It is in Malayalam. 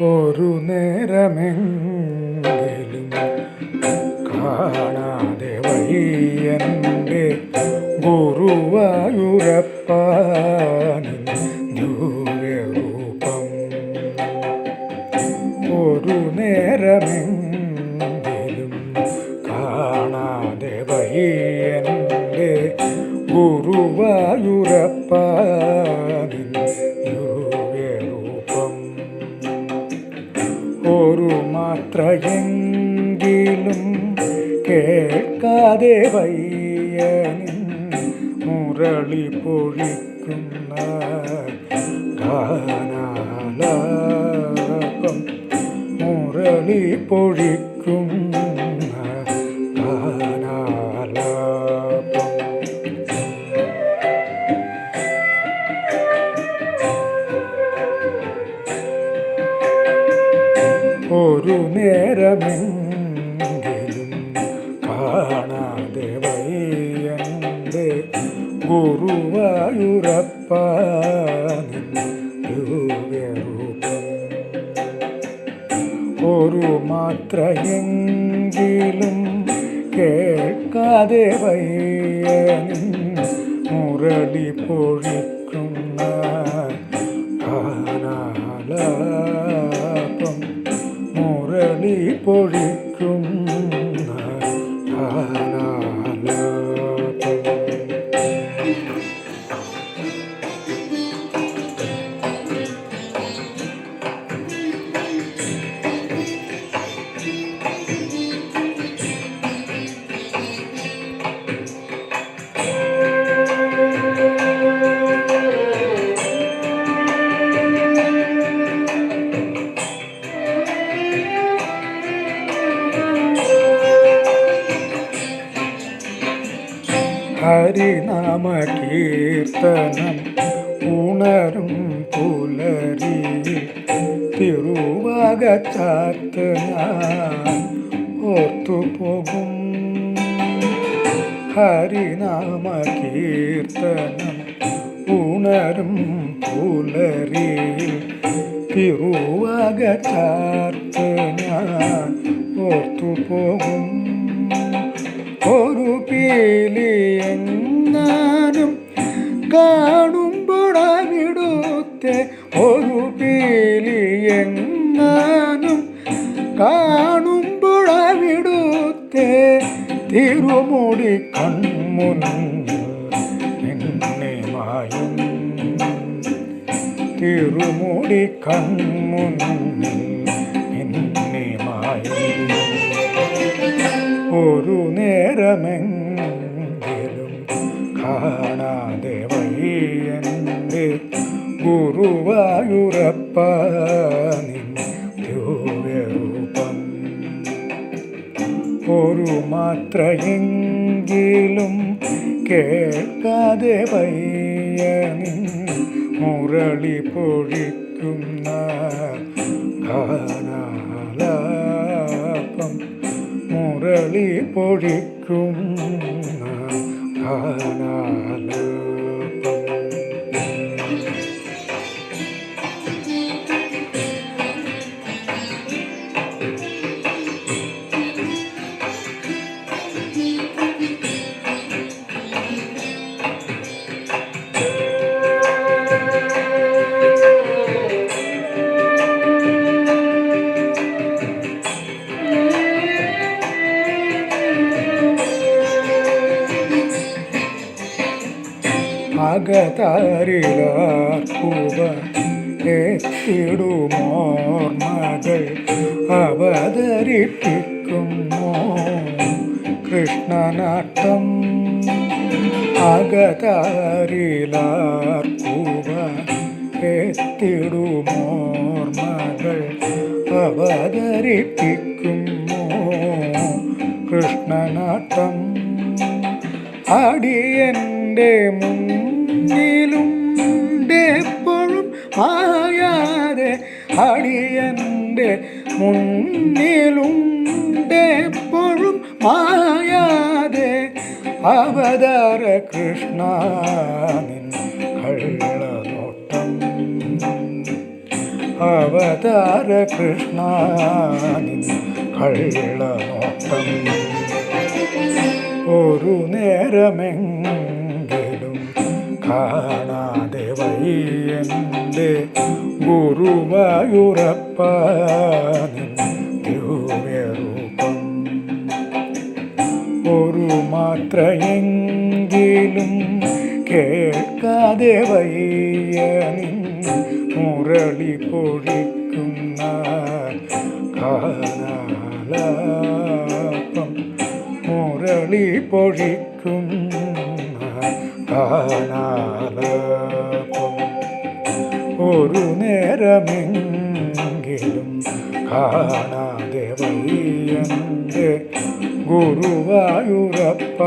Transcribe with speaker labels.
Speaker 1: ഒരു നേരമെങ്കിലും കാണാതെ വയ്യന്റെ ഗുരുവായൂരപ്പാനിൻ ഒരു നേരമെങ്കിലും കാണാതെ വയ്യന്റെ ഗുരുവായൂരപ്പാനിൻ ദിവ്യരൂപം ഒരു മാത്രയെങ്കിലും കേൾക്കാതെ വയ്യനിൻ മുരളി പൊഴിക്കുന്ന ഗാനാലാപം മുരളി പൊഴിക്കും ഒരു നേരമെങ്കിലും കാണാതെ വയ്യന്റെ ഗുരുവായൂരപ്പാനിൻ ദിവ്യരൂപം ഒരു മാത്രയെങ്കിലും കേൾക്കാതെ വയ്യ മുരളി പൊഴിക്കുന്ന ഹരിനാമ കീർത്തനം ഉണരും പുലരി തിരുവകച്ചാത്ത് ഓർത്തുപോകും. ഹരിനാമ കീർത്തനം ഉണരും പുലരി തിരുവകച്ചാത്ത് ഓർത്തുപോകും. ഒരു എന്നാലും കാണുമ്പോഴവിടുത്തെ ഒരു പേലി എന്നാലും കാണുമ്പോഴവിടുത്തെ തിരുമുടി കൺമുന്നിൽ നിന്നെ മായും. തിരുമുടി കൺമുന്നിൽ നിന്നെ മായും. ഒരു നേരമെങ്കിലും ഗുരുവായൂരപ്പാനിൻ ദിവ്യരൂപം ഒരു മാത്രയെങ്കിലും കേൾക്കാതെ വയ്യനിൻ മുരളി പൊഴിക്കുന്ന ഗാനാലാപം. മുരളി പൊഴിക്കുന്ന ഗാനാലാപം അകതാരിലാർക്കുവ എത്തിടുമോർമകൾ അവതരിപ്പിക്കുമോ കൃഷ്ണനാട്ടം അകതാരിലാർക്കുക എത്തിടുമോർമകൾ അവതരിപ്പിക്കുമോ കൃഷ്ണനാട്ടം അടിയന്റെ മുന്നിലുണ്ടേ മായാതെ അടിയന്റെ മുന്നിലുണ്ടെപ്പോഴും മായാതെ അവതാര കൃഷ്ണ കള്ളനോട്ടം. അവതാര കൃഷ്ണ കള്ളനോട്ടം. ഒരു നേരമെങ്കിലും കാണാതെ വയ്യന്റെ ഗുരുവായൂരപ്പ ദിവ്യരൂപം ഒരു മാത്രയെങ്കിലും കേൾക്കാതെ വയ്യ നിൻ മുരളി പൊഴിക്കുന്ന കാനാലാപം മുരളി പൊഴിക്കുന്ന കാനാലാപം ഒരു നേരമെങ്കിലും കാണാതെ വയ്യന്റെ ഗുരുവായൂരപ്പ